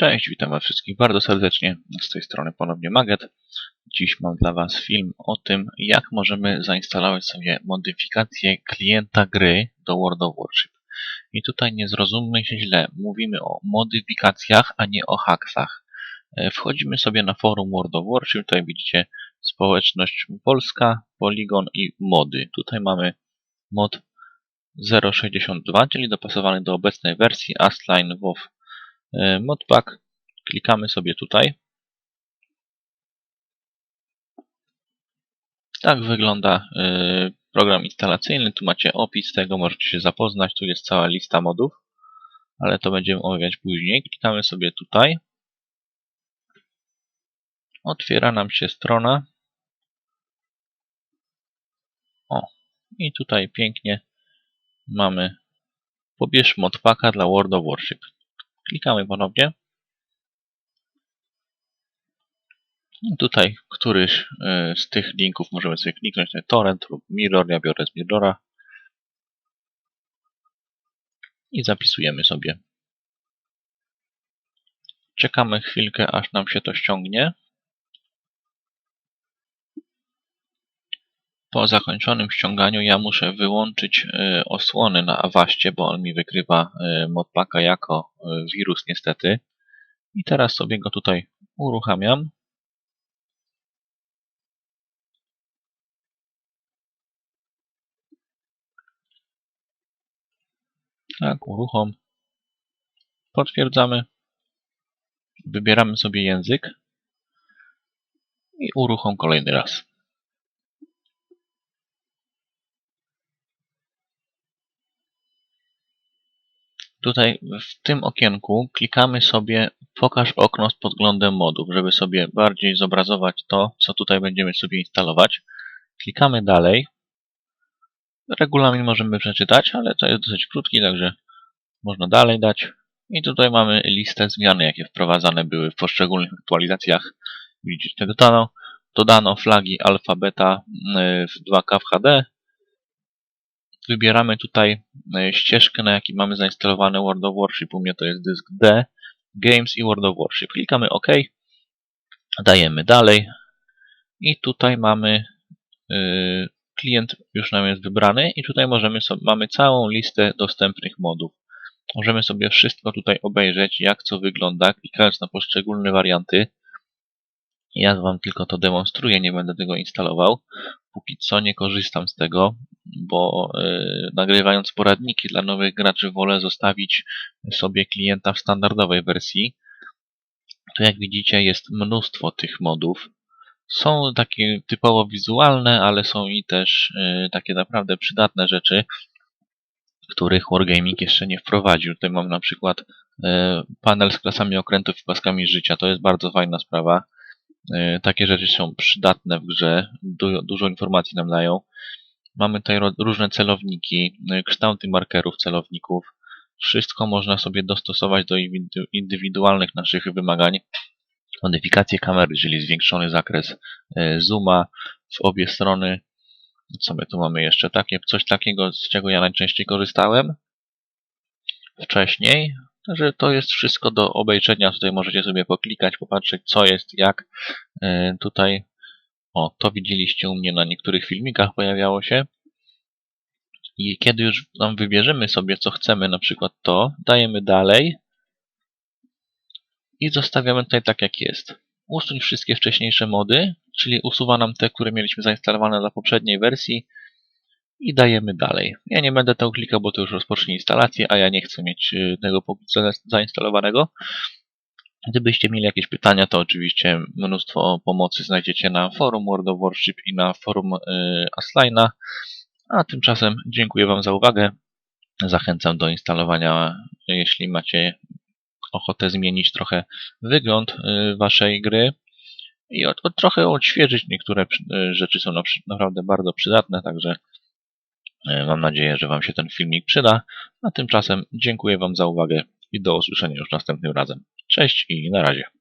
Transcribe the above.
Cześć, witam Was wszystkich bardzo serdecznie. Z tej strony ponownie Maget. Dziś mam dla Was film o tym, jak możemy zainstalować sobie modyfikację klienta gry do World of Warship. I tutaj nie zrozummy się źle, mówimy o modyfikacjach, a nie o haksach. E, Wchodzimy sobie na forum World of Warship, tutaj widzicie społeczność polska, Polygon i mody. Tutaj mamy mod 0.62, czyli dopasowany do obecnej wersji Astline WoW modpack. Klikamy sobie tutaj. Tak wygląda e, program instalacyjny. Tu macie opis tego, możecie się zapoznać. Tu jest cała lista modów, ale to będziemy omawiać później. Klikamy sobie tutaj. Otwiera nam się strona. O, i tutaj pięknie mamy pobierz modpacka dla World of Warship. Klikamy ponownie. Tutaj któryś e, z tych linków możemy sobie kliknąć, na torrent lub mirror, ja biorę z mirrora. I zapisujemy sobie. Czekamy chwilkę, aż nam się to ściągnie. Po zakończonym ściąganiu ja muszę wyłączyć e, osłony na Awaście, bo on mi wykrywa e, modpacka jako e, wirus niestety. I teraz sobie go tutaj uruchamiam. Tak, uruchom. Potwierdzamy. Wybieramy sobie język. I uruchom kolejny raz. Tutaj w tym okienku klikamy sobie pokaż okno z podglądem modów, żeby sobie bardziej zobrazować to, co tutaj będziemy sobie instalować. Klikamy dalej. Regulamin możemy przeczytać, ale to jest dosyć krótki, także można dalej dać. I tutaj mamy listę zmian, jakie wprowadzane były w poszczególnych aktualizacjach. Widzicie, dodano, dodano flagi alfa, beta y, w 2K w HD, wybieramy tutaj e, ścieżkę, na jakiej mamy zainstalowane World of Warship. U mnie to jest dysk D, Games i World of Warship. Klikamy OK, dajemy dalej i tutaj mamy yy, klient już nam jest wybrany i tutaj możemy sobie, mamy całą listę dostępnych modów. Możemy sobie wszystko tutaj obejrzeć, jak co wygląda, klikając na poszczególne warianty. Ja Wam tylko to demonstruję, nie będę tego instalował. Póki co nie korzystam z tego, bo yy, nagrywając poradniki dla nowych graczy wolę zostawić sobie klienta w standardowej wersji. Tu jak widzicie jest mnóstwo tych modów. Są takie typowo wizualne, ale są i też yy, takie naprawdę przydatne rzeczy, których Wargaming jeszcze nie wprowadził. Tutaj mam na przykład yy, panel z klasami okrętów i paskami życia. To jest bardzo fajna sprawa. E, takie rzeczy są przydatne w grze, du dużo informacji nam dają. Mamy tutaj różne celowniki, e, kształty markerów celowników. Wszystko można sobie dostosować do indywidualnych naszych wymagań. Modyfikacje kamery, czyli zwiększony zakres e, zooma w obie strony. Co my tu mamy jeszcze? Takie, coś takiego, z czego ja najczęściej korzystałem wcześniej. Także to jest wszystko do obejrzenia. Tutaj możecie sobie poklikać, popatrzeć co jest, jak. E, tutaj, o, to widzieliście u mnie na niektórych filmikach pojawiało się. I kiedy już tam wybierzemy sobie, co chcemy, na przykład to, dajemy dalej i zostawiamy tutaj tak, jak jest. Usuń wszystkie wcześniejsze mody, czyli usuwa nam te, które mieliśmy zainstalowane na poprzedniej wersji i dajemy dalej. Ja nie będę tego klikał, bo to już rozpocznie instalację, a ja nie chcę mieć y, tego zainstalowanego. Gdybyście mieli jakieś pytania, to oczywiście mnóstwo pomocy znajdziecie na forum World of Warship i na forum y, Asline'a. A tymczasem dziękuję Wam za uwagę. Zachęcam do instalowania, jeśli macie ochotę zmienić trochę wygląd y, Waszej gry i od, od trochę odświeżyć. Niektóre rzeczy są naprawdę bardzo przydatne, także E, mam nadzieję, że Wam się ten filmik przyda. A tymczasem dziękuję Wam za uwagę i do usłyszenia już następnym razem. Cześć i na razie.